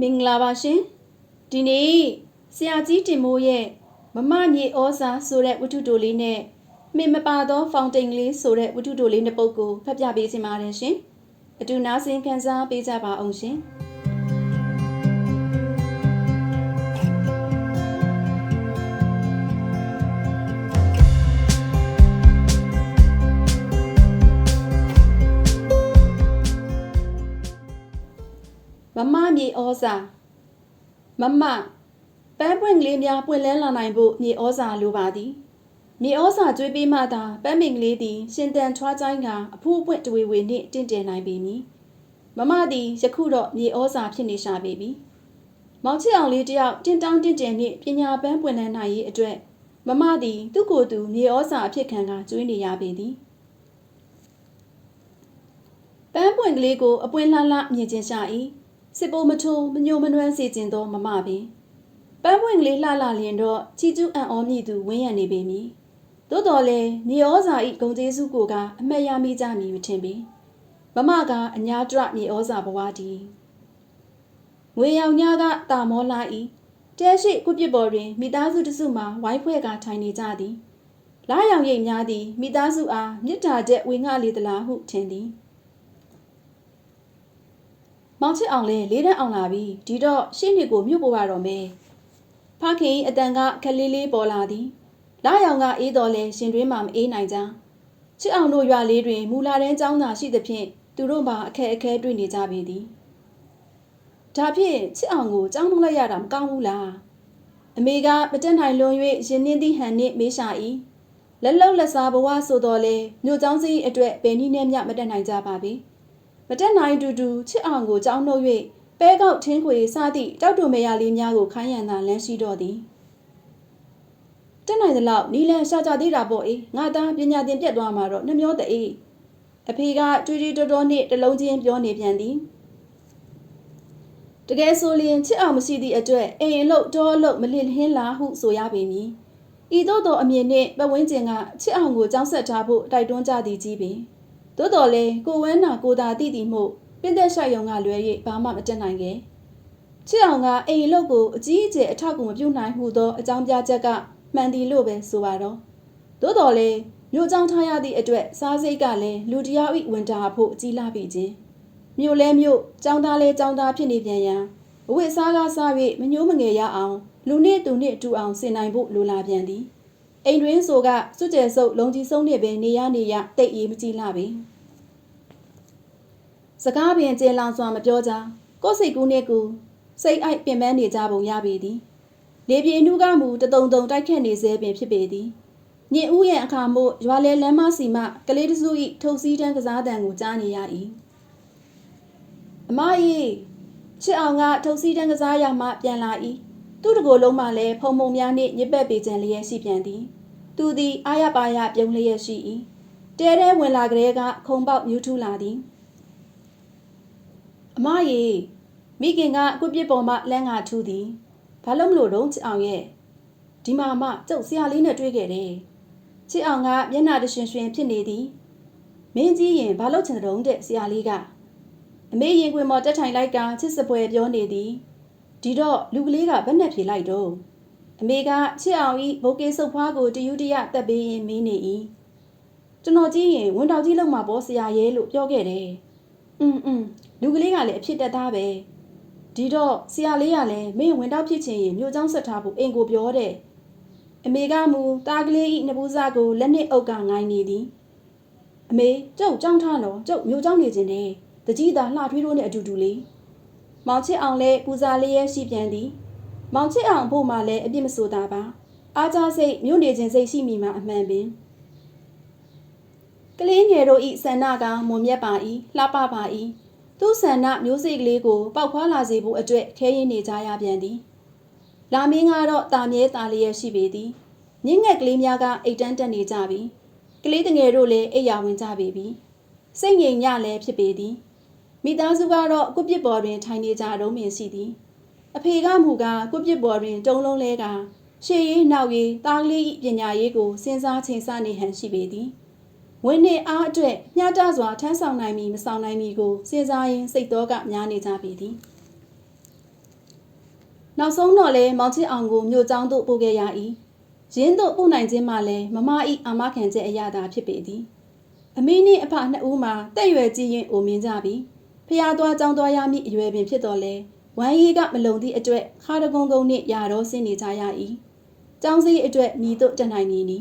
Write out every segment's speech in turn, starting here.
မင်္ဂလာပါရှင်ဒီနေ့ဆရာကြီးတင်မိုးရဲ့မမမြေဩဇာဆိုတဲ့ဝတ္ထုတိုလေးနဲ့မင်မပါသောဖောင်တိန်ကလေးဆိုတဲ့ဝတ္ထုတိုလေးနှစ်ပုဒ်ကိုဖတ်ပြပေးစီပါတယ်ရှင်အတူနားဆင်ခံစားပေးကြပါအောင်ရှင် မမမြေဩဇာမမပန်းပွင့်ကလေးများပွင့်လန်းလာနိုင်ဖို့မြေဩဇာလိုပါသည်မြေဩဇာကျွေးပေးမှသာပန်းပင်ကလေးသည်ရှင်တန်ထွားချိုင်းကအဖူးအပွင့်တွေဝေနှင့်တင့်တယ်နိုင်ပေမည်မမသည်ယခုတော့မြေဩဇာဖြစ်နေရှာပေပြီမောင်ချစ်အောင်လေးတယောက်တင့်တောင်းတင့်တယ်နှင့်ပညာပန်းပွင့်လန်းနိုင်ရေးအတွက်မမသည်သူ့ကိုယ်သူမြေဩဇာအဖြစ်ခံကကျွေးနေရပေသည်ပန်းပွင့်ကလေးကိုအပွင့်လှလှမြင်ချင်းရှာ၏ စစ်ပိုးမထိုးမညိုမနှွမ်းစေခြင်းသောမမပင်ပန်းပွင့်ကလေးလှလှလျင်တော့ချီကျူးအံ့ဩမြည်သူဝင်းရံနေပေမည်သို့တော်လည်းမြေဩဇာဤဂုံကျေးစုကိုကအမတ်ရမိကြမည်မထင်ပေမမကအညာတရမြေဩဇာဘဝတည်ငွေရောင်ညကတာမောလာ၏တဲရှိခုပြစ်ပေါ်တွင်မိသားစုတစုမှဝိုင်းဖွဲ့ကထိုင်နေကြသည်လာရောင်ရိပ်များသည်မိသားစုအားမြစ်တာတဲ့ဝေငှလေသလားဟုထင်သည် မောင်ချစ်အောင်လဲလေးတန်းအောင်လာပြီဒီတော့ရှင်းနေကိုမြို့ပေါ်ရတော့မယ်ဖခင်အတန်ကခလေးလေးပေါ်လာသည်လာရောင်ကအေးတော်လဲရှင်တွင်းမှာမအေးနိုင်ကြချစ်အောင်တို့ရွာလေးတွင်မူလာတန်းကျောင်းသာရှိသဖြင့်သူတို့မှာအခက်အခဲတွေ့နေကြပေသည်ဒါဖြင့်ချစ်အောင်ကိုကျောင်းထုတ်လိုက်ရတာမကောင်းဘူးလားအမေကမတက်နိုင်လွန်၍ရင်နှင်းသည့်ဟန်နှင့်မေးရှာ၏လက်လုံလက်စားဘဝဆိုတော်လဲမြို့ကျောင်းစည်းအတွက်ဘယ်နည်းနဲ့မျှမတက်နိုင်ကြပါပေ မတက်နိုင်တူတူချစ်အောင်ကိုကြောင်းနှုတ်၍ပဲကောက်ထင်းခွေစသည့်တောက်တူမရလေးများကိုခိုင်းရန်သာလမ်းရှိတော့သည်တက်နိုင်သလောက်နီလန်ရှာကြသေးတာပေါ့အေးငါသားပညာသင်ပြတ်သွားမှာတော့နှမျောတအေးအဖေကတွေးတွေးတော်တော်နှင့်တလုံးချင်းပြောနေပြန်သည်တကယ်ဆိုလျင်ချစ်အောင်မရှိသည့်အတွက်အိမ်အလုတ်တောအလုတ်မလစ်ဟင်းလားဟုဆိုရပေမည်ဤသို့သောအမြင်နှင့်ပတ်ဝန်းကျင်ကချစ်အောင်ကိုကြောင်းဆက်ထားဖို့တိုက်တွန်းကြသည်ကြီးပင် သို့တော်လည်းကိုဝမ်းနာကိုသာတည်တည်မှုပင်သက်ဆိုင်ယုံကလွဲ၍ဘာမှမတက်နိုင်ခဲ့ချစ်အောင်ကအိမ်လုတ်ကိုအကြီးအကျယ်အထောက်အကူမပြုနိုင်မှုသောအကြောင်းပြချက်ကမှန်သည်လို့ပဲဆိုပါတော့သို့တော်လည်းမြို့ကြောင်းထားရသည့်အတွက်စားစိတ်ကလည်းလူတယောက်၏ဝင်တာဖို့အကြီးလာပြီချင်းမြို့လဲမြို့ကြောင်းသားလဲကြောင်းသားဖြစ်နေပြန်ရန်အဝိစားကားစား၍မညိုးမငယ်ရအောင်လူနှင့်သူနှင့်တူအောင်ဆင်နိုင်ဖို့လိုလာပြန်သည် အိမ်တွင်ဆိုကစွကြဲဆုပ်လုံကြီးဆုံးနှင့်ပဲနေရနေရတိတ်အေးမကြည့်လာပြီစကားပင်ကျေလောင်စွာမပြောကြကိုယ်စိတ်ကူးနဲ့ကူစိတ်အိုက်ပင်ပန်းနေကြပုံရပေသည်လေပြေနှူးကမူတတုံတုံတိုက်ခတ်နေစေပင်ဖြစ်ပေသည်ညင်ဦးရဲ့အခါမို့ရွာလဲလမ်းမစီမှကလေးတစု၏ထုတ်စည်းတန်းကစားတံကိုကြားနေရ၏အမကြီးချစ်အောင်ကထုတ်စည်းတန်းကစားရမှပြန်လာ၏ သူ့တကိုယ်လုံးမှလည်းဖုံဖုံများနှင့်ညစ်ပတ်ပေကြံလျက်ရှိပြန်သည် သူသည်အာရပါရပြုံးလျက်ရှိ၏တဲတဲဝင်လာကလေးကခုံပေါက်မြူးထူးလာသည်အမကြီးမိခင်ကအခုပြစ်ပေါ်မှလမ်းငါထူးသည်ဘာလို့မလို့တော့ချစ်အောင်ရဲ့ဒီမှာမှကျုပ်ဆရာလေးနဲ့တွေ့ခဲ့တယ်ချစ်အောင်ကမျက်နှာတရှင်ရှင်ဖြစ်နေသည်မင်းကြီးရင်ဘာလို့ချင်တုံးတဲ့ဆရာလေးကအမေရင်ခွင်မော်တက်ထိုင်လိုက်ကချစ်စပွဲပြောနေသည် ဒီတော့လူကလေးကဘယ်နဲ့ဖြေလိုက်တော့အမေကချစ်အောင်ဤဘိုကေစုပ်ဖွားကိုတယူတရတက်ပေးရင်မင်းနေဤကျွန်တော်ကြည့်ရင်ဝန်တောင်ကြီးလုံမှာပေါ့ဆရာရဲလို့ပြောခဲ့တယ်။အင်းအင်းလူကလေးကလည်းအဖြစ်တက်သားပဲ။ဒီတော့ဆရာလေးကလည်းမင်းဝန်တောင်ဖြစ်ချင်ရင်မြို့ကျောင်းဆက်ထားဖို့အင်ကိုပြောတယ်။အမေကမူတာကလေးဤနဘူးစားကိုလက်နှစ်အုပ်ကငိုင်းနေသည်။အမေကျုပ်ကြောင်းထားတော့ကျုပ်မြို့ကျောင်းနေခြင်းနဲ့တကြီးသာလှထွေးတို့နဲ့အတူတူလေး။ မောင်ချစ်အောင်လည်းပူဇာလေးရဲ့ရှိပြန်သည်။မောင်ချစ်အောင်ဖို့မှလည်းအပြစ်မဆိုတာပါ။အားကြစိတ်မြို့နေခြင်းစိတ်ရှိမိမှအမှန်ပင်။ကလေးငယ်တို့ဤဆန္ဒကမွန်မြတ်ပါ၏လှပပါ၏သူဆန္ဒမျိုးစိတ်ကလေးကိုပောက်ခွာလာစေဖို့အတွက်ခဲရင်နေကြရပြန်သည်လာမင်းကတော့တာမြဲတာလျက်ရှိပေသည်ညင်ငက်ကလေးများကအိတ်တန်းတက်နေကြပြီကလေးတငယ်တို့လည်းအိယာဝင်ကြပေပြီစိတ်ငြိမ်ညလည်းဖြစ်ပေသည် မိသားစုကတော့ကုပြစ်ပေါ်တွင်ထိုင်နေကြတော့မြင်ရှိသည်အဖေကမူကားကုပြစ်ပေါ်တွင်တုံလုံးလဲကရှေးရေးနောက်ရေးတားကလေးပညာရေးကိုစဉ်းစားချိန်ဆနေဟန်ရှိပေသည်ဝင်းနေအားအတွက်မျှတစွာထမ်းဆောင်နိုင်မည်မဆောင်နိုင်မည်ကိုစဉ်းစားရင်းစိတ်တော်ကများနေကြပေသည်နောက်ဆုံးတော့လဲမောင်ချစ်အောင်ကိုမြို့ကျောင်းသို့ပို့ခဲ့ရ၏ရင်းသို့ပို့နိုင်ခြင်းမှလည်းမမ၏အာမခံချက်အရသာဖြစ်ပေသည်အမေနှင့်အဖနှစ်ဦးမှာတက်ရွယ်ကြီးရင်အိုမင်းကြပြီ ဖျားသွားကြောင်းသွားရမည့်အရွယ်ပင်ဖြစ်တော်လဲဝမ်းရည်ကမလုံသည့်အတွက်ခါရကုန်းကုန်းနှင့်ရာတော့ဆင်းနေကြရ၏ကျောင်းစည်းအတွက်ညီတို့တက်နိုင်နေနီ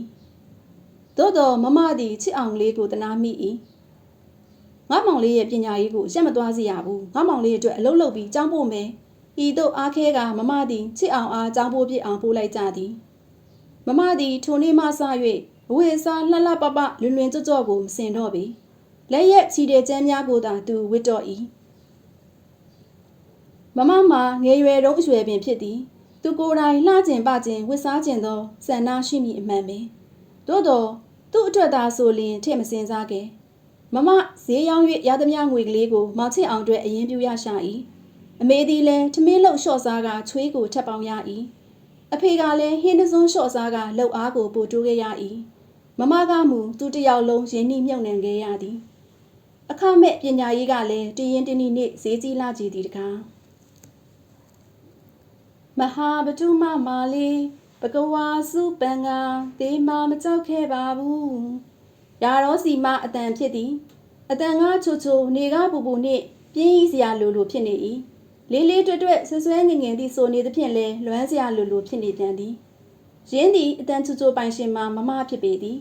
သို့တော်မမသည်ချစ်အောင်လေးကိုတနာမိ၏ငါမောင်လေးရဲ့ပညာရေးကိုရက်မသွားစီရဘူးငါမောင်လေးအတွက်အလုပ်လုပ်ပြီးကျောင်းပို့မယ်ဤသို့အားခဲကမမသည်ချစ်အောင်အားကျောင်းပို့ပြစ်အောင်ပို့လိုက်ကြသည်မမသည်ထိုနေ့မှစ၍ဘဝေစားလှလှပပလွင်လွင်ကြော့ကြော့ကိုမစင်တော့ပေ လက်ရက်ချီတဲ့ကျမ်းများကိုသာသူဝစ်တော့၏မမမှာငယ်ရွယ်တုန်းအရွယ်ပင်ဖြစ်သည် သူကိုယ်တိုင်လှကျင်ပကျင်ဝစ်စားကျင်သောစံနာရှိမိအမှန်ပင်သို့တော့သူ့အတွက်သာဆိုလျင်ထည့်မစင်စားခဲ့မမဈေးရောင်း၍ရသမျှငွေကလေးကိုမောင်ချစ်အောင်အတွက်အရင်ပြူရရှာ၏အမေသည်လည်းထမင်းလှုပ်လျှော့စားကချွေးကိုထပ်ပေါင်းရ၏အဖေကလည်းဟင်းတစွန်းလျှော့စားကလှုပ်အားကိုပို့တိုးခဲ့ရ၏မမကမူသူတစ်ယောက်လုံးရင်းနှီးမြုပ်နှံခဲ့ရသည် အခမဲ့ပညာရေးကလည်းတည်ရင်တင်းနီနှင့်ဈေးကြီးလာကြည်သည်တကားမဟာဗတုမမာလေးပကဝါစုပန်ကဒေမာမကြောက်ခဲ့ပါဘူးရာတော်စီမအတန်ဖြစ်သည်အတန်ကချိုချိုနေကပူပူနှင့်ပြင်းဤစရာလိုလိုဖြစ်နေ၏လေးလေးတွတ်တွတ်ဆွဆွဲငင်ငင်သည့်ဆိုနေသဖြင့်လဲလွမ်းစရာလိုလိုဖြစ်နေပြန်သည်ရင်းသည်အတန်ချိုချိုပိုင်ရှင်မှာမမဖြစ်ပေသည်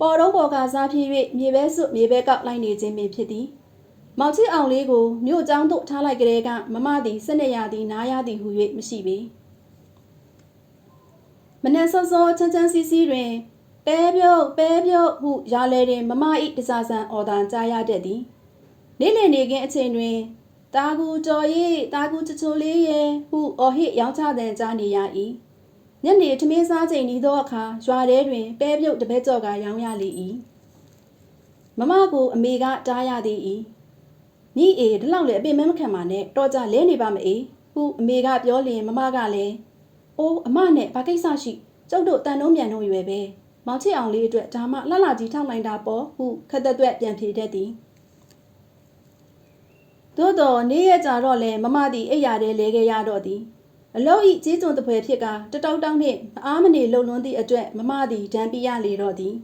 ပေါ်တော့ပေါ်ကစားဖြစ်၍မြေပဲစွမြေပဲကောက်လိုက်နေခြင်းပင်ဖြစ်သည်မောင်ချစ်အောင်လေးကိုမြို့ကျောင်းသို့ထားလိုက်ကလေးကမမသည်စနေရသည်နားရသည်ဟု၍မရှိပေမနက်စောစောချမ်းချမ်းစီးစီးတွင်ပဲပြုတ်ပဲပြုတ်ဟုရာလဲတွင်မမ၏တစားဆန်အော်တန်ကြားရတတ်သည်နေ့လည်နေခင်းအချိန်တွင်တာကူတော်ရေးတာကူချချိုလေးရဲ့ဟုအော်ဟစ်ရောင်းချတဲ့ကြားနေရ၏ ညနေထမင်းစားချိန်ဤသောအခါရွာထဲတွင်ပဲပြုတ်တပဲကြော့ကရောင်းရလေ၏မမကိုအမေကတားရသည်၏ညီအေဒီလောက်လေအပင်မမခံပါနဲ့တော့ကြလဲနေပါမအေးဟုအမေကပြောလျင်မမကလည်းအိုးအမနဲ့ဘာကိစ္စရှိကျုပ်တို့တန်တုံးမြန်တို့ရွယ်ပဲမောင်ချစ်အောင်လေးအတွက်ဒါမှလှလှကြီးထောက်နိုင်တာပေါ့ဟုခက်သက်သွက်ပြန်ဖြေတတ်သည်သို့တော်နေ့ရက်ကြာတော့လဲမမသည်အိပ်ရာထဲလဲခဲ့ရတော့သည် အလောဤကြီးကျုံတပွဲဖြစ်ကတတောက်တောက်နှင့်မအားမနေလှုပ်လွန်းသည့်အတွက်မမသည်ဒဏ်ပြရလေတော့သည်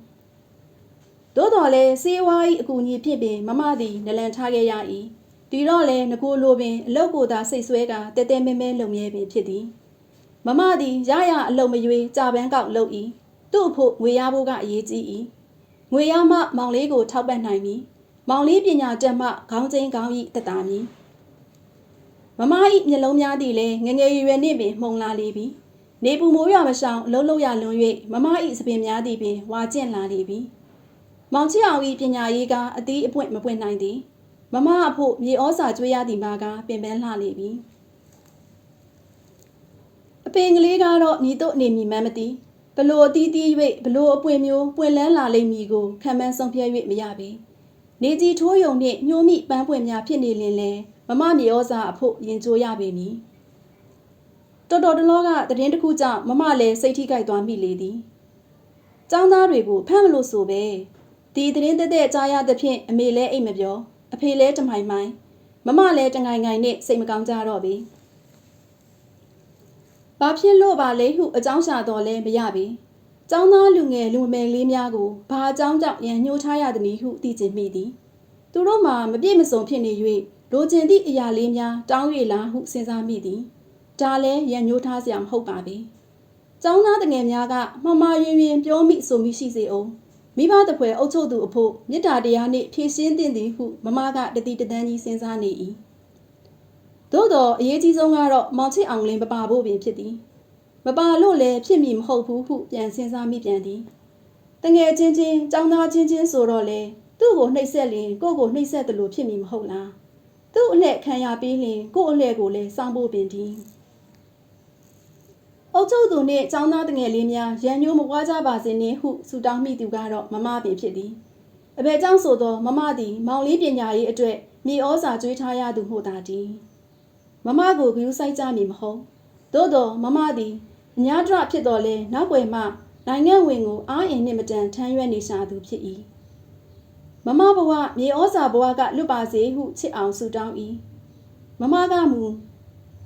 သို့တော်လဲစေးဝါး၏အကူအညီဖြင့်ပင်မမသည်နလန်ထားခဲ့ရ၏ဒီတော့လဲငကိုလိုပင်အလုတ်ကိုသာစိတ်ဆွဲကတဲတဲမဲမဲလုံမြဲပင်ဖြစ်သည်မမသည်ရရအလုံမရွေကြာပန်းကောက်လုပ်၏သူ့အဖို့ငွေရဖို့ကအရေးကြီး၏ငွေရမှမောင်လေးကိုထောက်ပံ့နိုင်မည်မောင်လေးပညာတတ်မှခေါင်းချင်းခေါင်းဤတက်တာမည် မမဤမျက်လုံးများသည်လည်းငငယ်ရွယ်ရွယ်နှင့်ပင်မှုံလာလေပြီနေပူမိုးရွာမရှောင်အလုံးလုံးရလွန်၍မမဤစပင်များသည်ပင်ဝါကျင့်လာလေပြီမောင်ချစ်အောင်ဤပညာရေးကအသီးအပွင့်မပွင့်နိုင်သည်မမအဖို့မြေဩစာကျွေးရသည်မှာကပင်ပန်းလှလေပြီအပင်ကလေးကတော့ညီတို့အနေမီမှန်းမသိဘလို့အတီးတီး၍ဘလို့အပွင့်မျိုးပွင့်လန်းလာလိမ့်မည်ကိုခံမှန်းဆုံးဖြတ်၍မရပေနေကြီးထိုးယုံနှင့်ညှိုးမိပန်းပွင့်များဖြစ်နေလင်လဲမ မမြေဩစာအဖို့ရင်ကြိုးရပေမည်တော်တော်တလောကတရင်တစ်ခုကြောင့်မမလည်းစိတ်ထိခိုက်သွားမိလေသည်ចောင်းသားတွေကိုဖမ်းမလို့ဆိုပဲဒီတရင်တက်တက်ကြားရသဖြင့်အမေလည်းအိတ်မပြောအဖေလည်းတမိုင်မိုင်မမလည်းတငိုင်ငိုင်နဲ့စိတ်မကောင်းကြတော့ပြီဘာဖြစ်လို့ပါလဲဟုအကြောင်းရှာတော့လဲမရပြီ။ចောင်းသားလူငယ်လူမယ်လေးများကိုဘာအကြောင်းကြောင့်ရန်ညှိုးထားရသည်နည်းဟုသိကျင်မိသည်။သူတို့မှာမပြည့်မစုံဖြစ်နေ၍ လိုချင်သည့်အရာလေးများတောင်း၍လားဟုစဉ်းစားမိသည်။ဒါလည်းရန်ညှိုးထားစရာမဟုတ်ပါပဲ။ចောင်းသားတငယ်များကမမယွင်ယွင်ပြောမိဆိုမိရှိစေအောင်မိဘတပွဲအုပ်ချုပ်သူအဖို့မေတ္တာတရားနှင့်ဖြည့်ရှင်းသင့်သည်ဟုမမကတတိတသန်းကြီးစဉ်းစားနေ၏။သို့တော့အရေးကြီးဆုံးကတော့မောင်ချစ်အောင်လင်းမပါဖို့ပင်ဖြစ်သည်မပါလို့လည်းဖြစ်မည်မဟုတ်ဘူးဟုပြန်စဉ်းစားမိပြန်သည်တငယ်ချင်းချင်းចောင်းသားချင်းချင်းဆိုတော့လေသူ့ကိုနှိပ်ဆက်လင်ကို့ကိုနှိပ်ဆက်တယ်လို့ဖြစ်မည်မဟုတ်လား သူ့အလှဲ့ခံရပြီးလင်ကို့အလှဲ့ကိုလည်းစောင့်ဖို့ပင်ဒီအုတ်ချုပ်သူနှင့်ចောင်းသားတငယ်လေးများရန်ညိုးမပွားကြပါစေနှင့်ဟုဆူတောင်းမိသူကတော့မမပင်ဖြစ်သည်အဘယ်ကြောင့်ဆိုသောမမသည်မောင်လေးပညာရေးအတွက်မြေဩစာကျွေးထားရသူမှုသာတည်းမမကိုဂရုစိုက်ကြမည်မဟုတ်သို့တော့မမသည်အညာဒရဖြစ်တော်လဲနောက်ွယ်မှနိုင်ငံဝင်ကိုအားအင်နှင့်မတန်ထမ်းရွက်နေရှာသူဖြစ်၏ မမဘဝမြေဩဇာဘဝကလွတ်ပါစေဟုချစ်အောင်ဆုတောင်း၏မမကမူ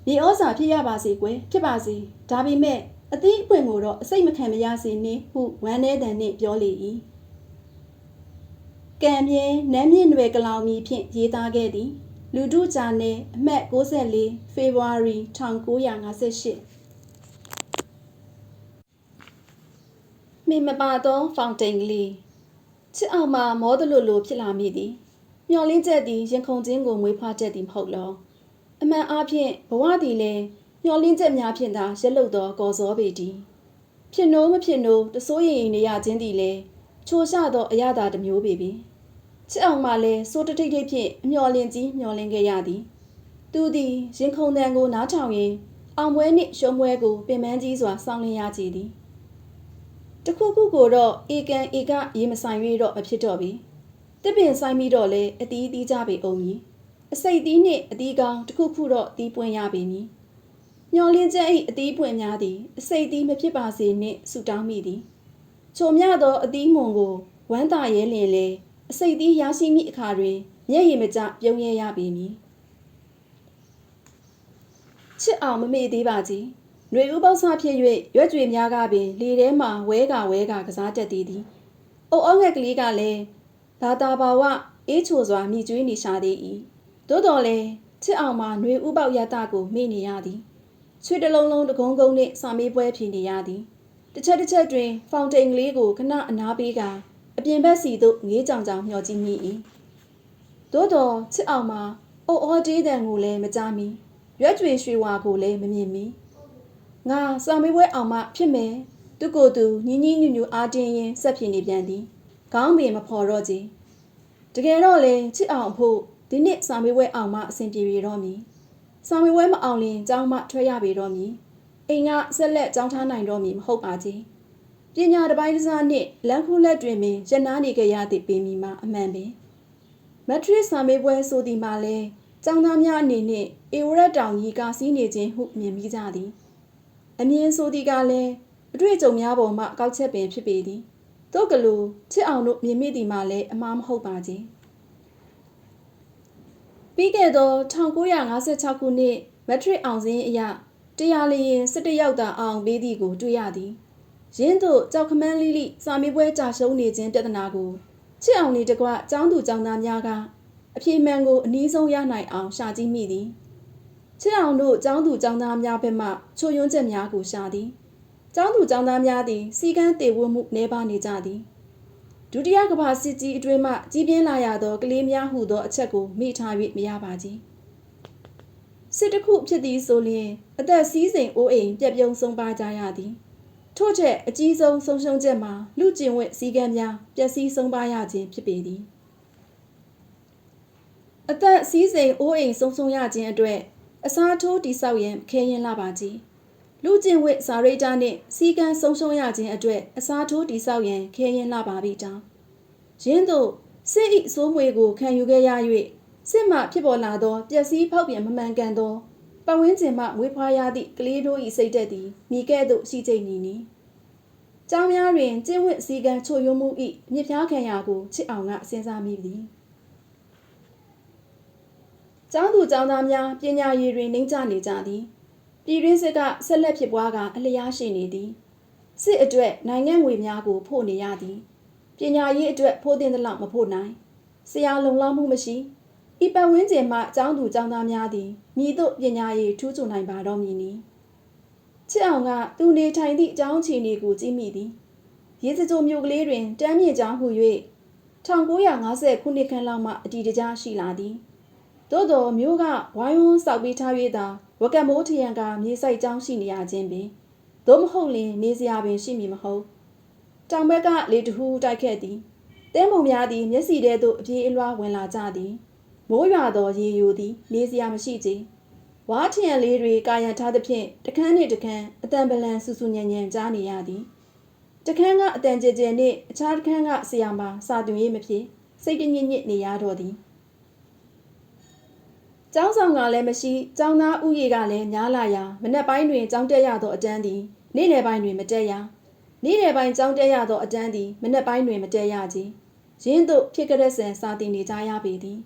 မြေဩဇာဖြစ်ရပါစေကွယ်ဖြစ်ပါစေဒါပေမဲ့အသီးအပွင့်ကိုတော့အစိတ်မခံမရစေနှင့်ဟုဝမ်းနေတန်နှင့်ပြောလေ၏ကံမြဲနမ်းမြင့်နွယ်ကလောင်မီဖြင့်ရေးသားခဲ့သည် လူထုဂျာနယ်အမှတ်64ဖေဖော်ဝါရီ1958မင်မပါသောဖောင်တိန်ကလေး ချစ်အောင်မှမောသလိုလိုဖြစ်လာမိသည်မျောလင်းချက်သည်ရင်ခုန်ခြင်းကိုမွေးဖွားချက်သည်မဟုတ်လောအမှန်အားဖြင့်ဘဝသည်လည်းမျောလင်းချက်များဖြင့်သာရက်လုသောကော်စောပေသည်ဖြစ်နိုးမဖြစ်နိုးတစိုးရင်ရင်နေရခြင်းသည်လည်းချိုရှသောအရသာတစ်မျိုးပေပြီချစ်အောင်မှလည်းစိုးတထိတ်ထိတ်ဖြင့်အမျောလင်းကြီးမျောလင်းခဲ့ရသည်သူသည်ရင်ခုန်တန်ကိုနားထောင်ရင်အောင်ပွဲနှင့်ရှုံးပွဲကိုပင်ပန်းကြီးစွာစောင့်လင်းရကြည်သည် တခုခုကိုတော့ဧကန်ဧကရေမဆိုင်၍တော့မဖြစ်တော့ပြီတစ်ပင်ဆိုင်ပြီးတော့လဲအတီးတီးကြပေအောင်မည်အစိတ်သီးနှင့်အတီးကောင်းတခုခုတော့တီးပွင့်ရပေမည်မျောလင်းချက်၏အတီးပွင့်များသည်အစိတ်သီးမဖြစ်ပါစေနှင့်ဆုတောင်းမိသည်ချုံမြသောအတီးမုံကိုဝမ်းသာရဲလင်လေအစိတ်သီးရရှိမိအခါတွင်မျက်ရည်မကျပြုံးရဲရပေမည်ချစ်အောင်မမေ့သေးပါကြီး။ နှွေဦးပေါက်ဆဖြစ်၍ရွက်ကြွေများကပင်လေထဲမှဝဲကဝဲကကစားတတ်သေးသည်။အုပ်အောင်းငှက်ကလေးကလည်းဒါတာဘာဝအေးချိုစွာမြည်ကျွေးနေရှာသေး၏။သို့တော်လည်းချစ်အောင်မှာနှွေဦးပေါက်ရတကိုမိနေရသည်။ချွေတလုံးလုံးတကုံးကုံးနှင့်စာမေးပွဲဖြေနေရသည်။တစ်ချက်တစ်ချက်တွင် ဖောင်တိန်ကလေးကိုခဏအနားပေးကအပြင်ဘက်စီသို့ငေးကြောင်ကြောင်မျှော်ကြည့်မိ၏။သို့တော်ချစ်အောင်မှာအော်အော်ဒေးတန်ကိုလည်းမကြမီရွက်ကြွေရွှေဝါကိုလည်းမမြင်မီ။ ငါစာမေးပွဲအောင်မှဖြစ်မယ်သူကိုယ်သူညီညီညူညူအားတင်းရင်ဆက်ဖြစ်နေပြန်သည်ခေါင်းပင်မဖော်တော့ကြည်တကယ်တော့လေချစ်အောင်ဖို့ဒီနှစ်စာမေးပွဲအောင်မှအဆင်ပြေရတော့မည်စာမေးပွဲမအောင်ရင်ကျောင်းမှထွက်ရပေတော့မည်အိမ်ကဆက်လက်ကျောင်းထားနိုင်တော့မည်မဟုတ်ပါကြီးပညာတစ်ပိုင်းတစ်စားနှင့်လမ်းခုလက်တွင်ပင်ရနာနေကြရသည့်ပေမီမှာအမှန်ပင်မက်ထရစ်စာမေးပွဲဆိုသည်မှာလဲကျောင်းသားများအနေနဲ့အေဝရက်တောင်ကြီးကစီးနေခြင်းဟုမြင်မိကြသည် အမြင်ဆိုသည်ကလည်းအတွေ့အကြုံများပေါ်မှကောက်ချက်ပင်ဖြစ်ပေသည်တို့ကလူချစ်အောင်တို့မြင်မိသည်မှလည်းအမှားမဟုတ်ပါကြီးပြီးခဲ့သော1956ခုနှစ်မက်ထရစ်အောင်စင်းအရတရားလျင်17ရောက်သာအောင်ပေးသည်ကိုတွေ့ရသည်ရင်းတို့ကြောက်ခမန်းလိလိစာမေးပွဲကြာရှုံးနေခြင်းပြဿနာကိုချစ်အောင်နေတကွចောင်းသူចောင်းသားများကအပြေမှန်ကိုအနည်းဆုံးရနိုင်အောင်ရှာကြည့်မိသည် ချစ်အောင်တို့ចောင်းသူចောင်းသားများဘက်မှချိုယွန်းချက်များကိုရှာသည်ចောင်းသူចောင်းသားများသည်စီကန်းတေဝတ်မှုနှဲပါနေကြသည်ဒုတိယကမ္ဘာစစ်ကြီးအတွင်းမှကြီးပြင်းလာရသောကလေးများဟုသောအချက်ကိုမိထား၍မရပါကြီးစစ်တစ်ခုဖြစ်သည်ဆိုလျှင်အသက်စည်းစိမ်အိုးအိမ်ပြက်ပြုံးဆုံးပါကြရသည်ထို့ထက်အကြီးဆုံးဆုံးရှုံးချက်မှာလူကျင်ဝတ်စည်းကမ်းများပျက်စီးဆုံးပါရခြင်းဖြစ်ပေသည်အသက်စည်းစိမ်အိုးအိမ်ဆုံးရှုံးရခြင်းအတွက် အစားထိုးတိဆောက်ရန်ခဲရင်လာပါကြီးလူကျင်ဝတ်စာရိတ်တာနှင့်စီကံဆုံးရှုံးရခြင်းအတွက်အစားထိုးတိဆောက်ရန်ခဲရင်လာပါပြီတောင်းရင်းတို့စစ်ဤစိုးမွေကိုခံယူခဲ့ရ၍စစ်မှဖြစ်ပေါ်လာသောပျက်စီးဖောက်ပြန်မမှန်ကန်သောပတ်ဝန်းကျင်မှမွေးဖွားရသည့်ကလေးတို့၏စိတ်သက်သည်မိကဲ့သို့ရှိချိန်နီနီကျောင်းများတွင်ကျင့်ဝတ်စည်းကမ်းချို့ယွင်းမှု၏မြစ်ဖျားခံရာကိုချစ်အောင်ကစဉ်းစားမိသည် ကျောင်းသူကျောင်းသားများပညာရည်တွင်နှိမ့်ချနေကြသည်ပြည်တွင်းစစ်ကဆက်လက်ဖြစ်ပွားကအလျားရှိနေသည်စစ်အတွက်နိုင်ငံငွေများကိုဖို့နေရသည်ပညာရေးအတွက်ဖို့တင်သလောက်မဖို့နိုင်ဆရာလုံလောက်မှုမရှိဤပတ်ဝန်းကျင်မှကျောင်းသူကျောင်းသားများသည်မိတို့ပညာရေးထူးချွန်နိုင်ပါတော့မည်နီချစ်အောင်ကသူနေထိုင်သည့်အကြောင်းချီနေကိုကြည့်မိသည်ရေစကြိုမြို့ကလေးတွင်တမ်းမြေကျောင်းဟူ၍1950ခုနှစ်ခန့်လောက်မှအတီတကြားရှိလာသည် သို့တော်မြို့ကဝိုင်းဝန်းစောက်ပြီးထား၍သာဝကမိုးထရန်ကမြေဆိုင်ကျောင်းရှိနေရခြင်းပင်သို့မဟုတ်လင်နေစရာပင်ရှိမည်မဟုတ်တောင်ဘက်ကလေတဟူးတိုက်ခဲ့သည်တဲမုံများသည်မျက်စီထဲသို့အပြေးအလွှားဝင်လာကြသည်မိုးရွာသောရေယိုသည် နေစရာမရှိကြဝါထရန်လေးတွေကာယံထားသဖြင့်တခန်းနှင့်တခန်းအတန်ပလန်ဆူဆူညံညံကြားနေရသည်တခန်းကအတန်ကြဲကြဲနှင့်အခြားတခန်းကဆရာမစာတွင်ရေးမဖြစ်စိတ်တညစ်ညစ်နေရတော့သည် ကျောင်းဆောင်ကလည်းမရှိကျောင်းသားဥယေကလည်းများလာရာမနက်ပိုင်းတွင်ကျောင်းတက်ရသောအတန်းသည်နေ့လယ်ပိုင်းတွင်မတက်ရနေ့လယ်ပိုင်းကျောင်းတက်ရသောအတန်းသည်မနက်ပိုင်းတွင်မတက်ရကြရင်းတို့ဖြစ်ကြတဲ့ဆန်စာတင်နေကြရပေသည်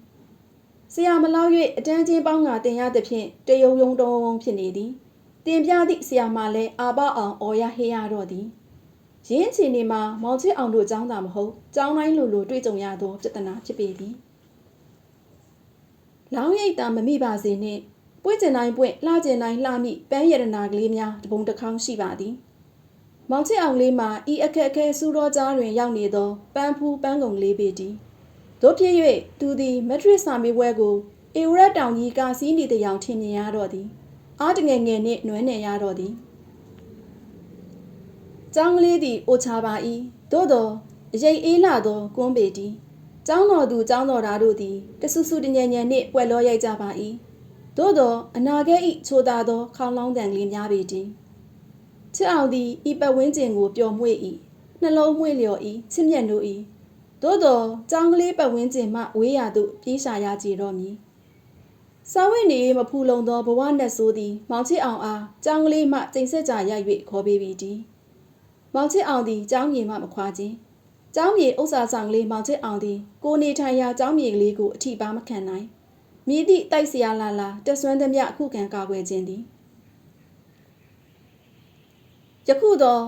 ဆရာမလောက်၍အတန်းချင်းပေါင်းကတင်ရသဖြင့်တယုံယုံတုံးဖြစ်နေသည်တင်ပြသည့်ဆရာမလည်းအာပအောင်အော်ရဟေးရတော့သည်ရင်းချီနေမှာမောင်ချစ်အောင်တို့ចောင်းသာမဟုတ်ចောင်းတိုင်းလိုလိုတွေ့ကြုံရသောပြဿနာဖြစ်ပေသည် လောင်းရိပ်တာမမိပါစေနှင့်ပွင့်ကျင်တိုင်းပွင့်လှကျင်တိုင်းလှမိပန်းရတနာကလေးများတပုံတစ်ခေါင်းရှိပါသည်မောင်ချစ်အောင်လေးမှာဤအခက်အခဲစူတော်ကြားတွင်ရောက်နေသောပန်းဖူးပန်းကုံလေးပေတည်တို့ဖြစ်၍သူသည်မက်ထရစ်စာမေးပွဲကိုအေဝရက်တောင်ကြီးကစီးနေတဲ့ရောင်ထင်မြင်ရတော့သည်အားတငယ်ငယ်နှင့်နွမ်းနယ်ရတော့သည်ကျောင်းကလေးသည်အိုချပါ၏သို့သောအရေးအေးလာသောကွန်းပေတည် ကျောင်းတော်သူကျောင်းတော်သားတို့သည်တဆူဆူတညံညံနှင့်ပွဲလောရိုက်ကြပါ၏သို့သောအနာဂတ်၏ချိုသာသောခေါင်းလောင်းတန်ကလေးများပေတည်ချစ်အောင်သည်ဤပတ်ဝန်းကျင်ကိုပျော်မွေ့၏နှလုံးမွေ့လျော်၏ချစ်မြတ်နိုး၏သို့သောကြောင်းကလေးပတ်ဝန်းကျင်မှဝေးရာသို့ပြေးရှာရကြတော့မည်စာဝိနေမဖူလုံသောဘဝနှက်ဆိုးသည်မောင်ချစ်အောင်အားကြောင်းကလေးမှကျိန်ဆက်ကြရိုက်၍ခေါ်ပေးပြီတည်းမောင်ချစ်အောင်သည်ကြောင်းမြေမှမခွာခြင်း ကျောင်းမြေဥစ္စာဆောင်ကလေးမောင်ချစ်အောင်သည်ကိုနေထိုင်ရာကျောင်းမြေကလေးကိုအထိပါမခံနိုင်မြည်သည့်တိုက်စရာလာလာတက်ဆွမ်းသမျှအခုခံကာကွယ်ခြင်းသည်ယခုတော့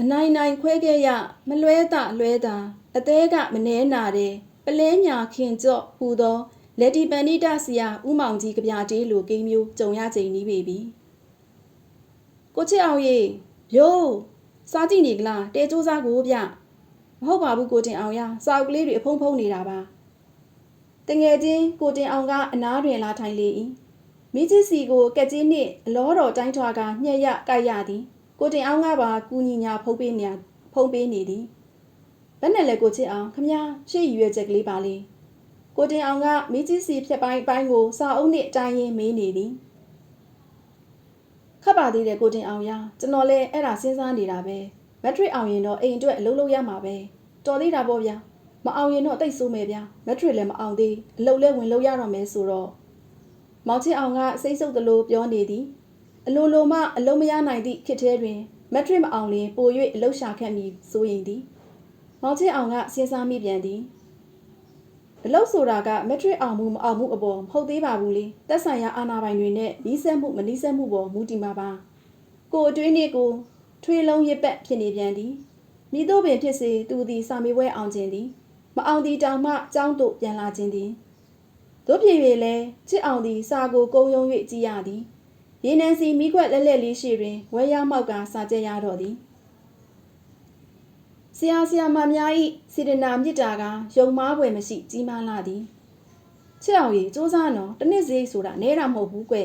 အနိုင်နိုင်ခွဲခဲ့ရမလွဲတာလွဲတာအသေးကမနှဲနာတဲ့ပလဲညာခင်ကြော့ဟူသောလက်တီပန်နိတဆရာဥမောင်ကြီးကြပြတေးလိုကိန်းမျိုးကြုံရချိန်နီးပေပြီကိုချစ်အောင်ရေယိုးစားကြည့်နေကလားတဲစူးစားကိုဗျ မဟုတ်ပါဘူးကိုတင်အောင်ရစာအုပ်ကလေးတွေအဖုံးဖုံးနေတာပါတငယ်ချင်းကိုတင်အောင်ကအနားတွင်လာထိုင်လေ၏မိချစ်စီကိုကက်ကြီးနှင့်အလောတော်တိုင်းထွာကညှက်ရကြိုက်ရသည်ကိုတင်အောင်ကပါကူညီညာဖုံးပေးနေဖုံးပေးနေသည်ဘယ်နဲ့လဲကိုချစ်အောင်ခမည်းရှေ့ရွယ်ချက်ကလေးပါလေကိုတင်အောင်ကမိကြီးစီဖြက်ပိုင်းပိုင်းကိုစာအုပ်နှင့်အတိုင်းရင်းမေးနေသည်ခပ်ပါသေးတယ်ကိုတင်အောင်ရကျွန်တော်လည်းအဲ့ဒါစဉ်းစားနေတာပဲ မက်ထရစ်အောင်ရင်တော့အိမ်အတွက်အလုပ်လုပ်ရမှာပဲတော်သေးတာပေါ့ဗျာမအောင်ရင်တော့တိတ်ဆိုးမယ်ဗျာမက်ထရစ်လည်းမအောင်သေးအလုပ်လည်းဝင်လုပ်ရတော့မယ်ဆိုတော့မောင်ချစ်အောင်ကစိတ်ဆုပ်သလိုပြောနေသည်အလိုလိုမှအလုံးမရနိုင်သည့်ခေတ်ထဲတွင်မက်ထရစ်မအောင်လင်ပို၍အလုရှာခတ်မည်ဆိုရင်သည်မောင်ချစ်အောင်ကစဉ်းစားမိပြန်သည်အလုဆိုတာကမက်ထရစ်အောင်မှုမအောင်မှုအပေါ်မဟုတ်သေးပါဘူးလေတက်ဆိုင်ရာအာဏာပိုင်တွေနဲ့နီးစပ်မှုမနီးစပ်မှုပေါ်မူတည်မှာပါကိုအတွင်းနဲ့ကို ထွေးလုံးရစ်ပတ်ဖြစ်နေပြန်သည်မိတို့ပင်ဖြစ်စေသူသည်စာမေးပွဲအောင်ခြင်းသည်မအောင်သည်တောင်မှကြောင်းတို့ပြန်လာခြင်းသည်တို့ပြေ၍လဲချစ်အောင်သည်စာကိုကုံယုံ၍ကြည်ရသည်ရေနံစီမိခွက်လက်လက်လေးရှိတွင်ဝဲရောက်မောက်ကစာကြက်ရတော့သည်ဆရာဆရာမများ၏စေတနာမြစ်တာကယုံမားွယ်မရှိကြီးမားလာသည်ချစ်အောင်ကြီးစူးစမ်းတော့တနစ်စီဆိုတာနဲတာမဟုတ်ဘူးကွ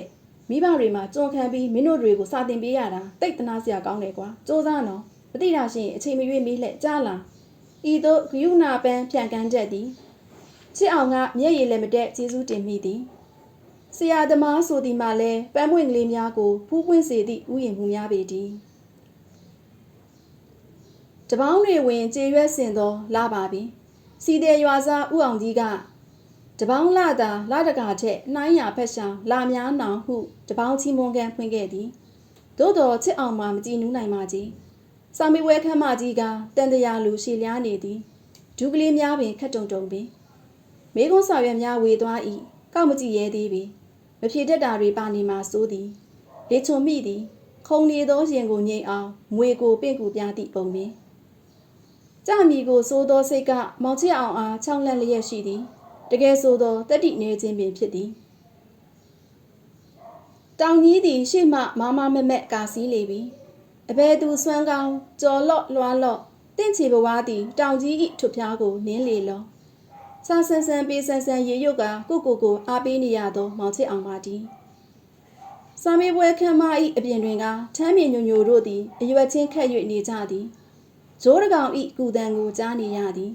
မိဘတွေမှာကြုံခံပြီးမင်းတို့တွေကိုစာတင်ပေးရတာတိတ်တနာစရာကောင်းတယ်ကွာစူးစမ်းတော့မသိတာရှင်အချိန်မရွေးမေးလက်ကြားလာဤသို့ဂယုနာပန်းဖြန့်ကန်းတတ်သည်ချစ်အောင်ကမျက်ရည်လည်းမတက်ကျေးဇူးတင်မိသည်ဆရာသမားဆိုသည်မှလည်းပန်းပွင့်ကလေးများကိုဖူးပွင့်စေသည့်ဥယျာဉ်မှုများပေတည်းတပေါင်းတွေဝင်ကြေရွက်စင်သောလာပါပြီစီတဲ့ရွာစားဥအောင်ကြီးက တပေါင်းလာတာလာတကာထက်နှိုင်းရဖက်ဆောင်လာများနောင်ဟုတပေါင်းချီမွန်ကန်ဖွင့်ခဲ့သည်သို့တော်ချစ်အောင်မှမကြည်နူးနိုင်ပါကြီးစာမေးပွဲခမ်းမကြီးကတန်တရာလူရှည်လျားနေသည်ဒုကလေးများပင်ခက်တုံတုံပင်မေကွန်းဆောင်ရွက်များဝေသွား၏ကောက်မကြည့်ရဲသေးပြီမဖြေတတ်တာတွေပါနေမှာစိုးသည်လေချုံမိသည် ခုံနေသောရင်ကိုငြိမ်အောင်မွေကိုပင့်ကူပြသည့်ပုံပင်ကြမီကိုစိုးသောစိတ်ကမောင်ချစ်အောင်အားချောင်းလန့်လျက်ရှိသည် တကယ်ဆိုသောတတိနေခြင်းပင်ဖြစ်သည်တောင်ကြီးသည်ရှေ့မှမမမမက်ကာစီးလေပြီအဘဲသူစွမ်းကောင်းကြော်လော့လွှားလော့တင့်ချီဘဝသည်တောင်ကြီး၏ထွဖျားကိုနင်းလေလောဆာဆန်ဆန်ပေးဆန်ဆန်ရေရုပ်ကကိုကိုကိုအားပေးနေရသောမောင်ချစ်အောင်ပါတီစာမေးပွဲခမ်းမ၏အပြင်တွင်ကထမ်းမြေညိုညိုတို့သည်အရွက်ချင်းခက်၍နေကြသည်ဇိုးတကောင်၏ကူတန်ကိုကြားနေရသည်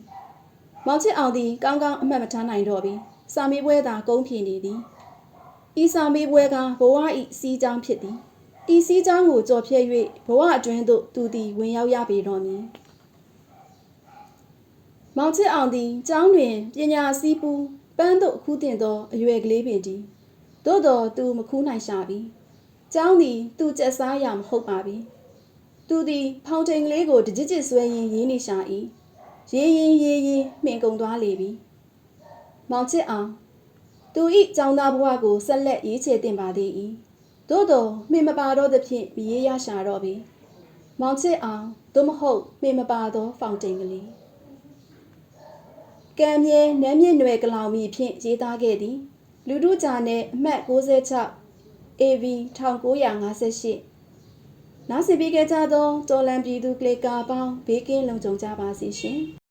မောင်ချစ်အောင်သည်ကောင်းကောင်းအမှတ်မထားနိုင်တော့ပြီစာမေးပွဲသာကုန်းဖြေနေသည်ဤစာမေးပွဲကဘဝ၏စီးကြောင်းဖြစ်သည်ဤစည်းကြောင်းကိုကြော်ဖြဲ့၍ဘဝအတွင်းသို့သူသည်ဝင်ရောက်ရပေတော်မူမောင်ချစ်အောင်သည်ကျောင်းတွင်ပညာစည်းပူးပန်းသို့ခူးတင်သောအရွယ်ကလေးပင်သည်သို့တော်သူမခူးနိုင်ရှာပြီကျောင်းသည်သူကျက်စားရမဟုတ်ပါပြီသူသည်ဖောင်တိန်ကလေးကိုတကြစ်ကြစ်ဆွဲရင်းရေးနေရှာ၏ ရေးရင်ရေးရင်မှင်ကုန်သွားလေပြီမောင်ချစ်အောင်သူဤចောင်းသားဘဝကိုဆက်လက်ရေးချယ်တင်ပါသေး၏သို့တော်မှင်မပါတော့သဖြင့်မရေးရရှာတော့ပေမောင်ချစ်အောင်သို့မဟုတ်မှင်မပါသောဖောင်တိန်ကလေးကံမြဲနမ်းမြင့်နွယ်ကလောင်မီဖြင့်ရေးသားခဲ့သည်လူတို့ဂျာနယ်အမှတ်66 AV 1958နားဆင်ပေးကြသောတော်လန်ပြည်သူကလစ်ကာပေါင်းဘေးကင်းလုံခြုံကြပါစေရှင်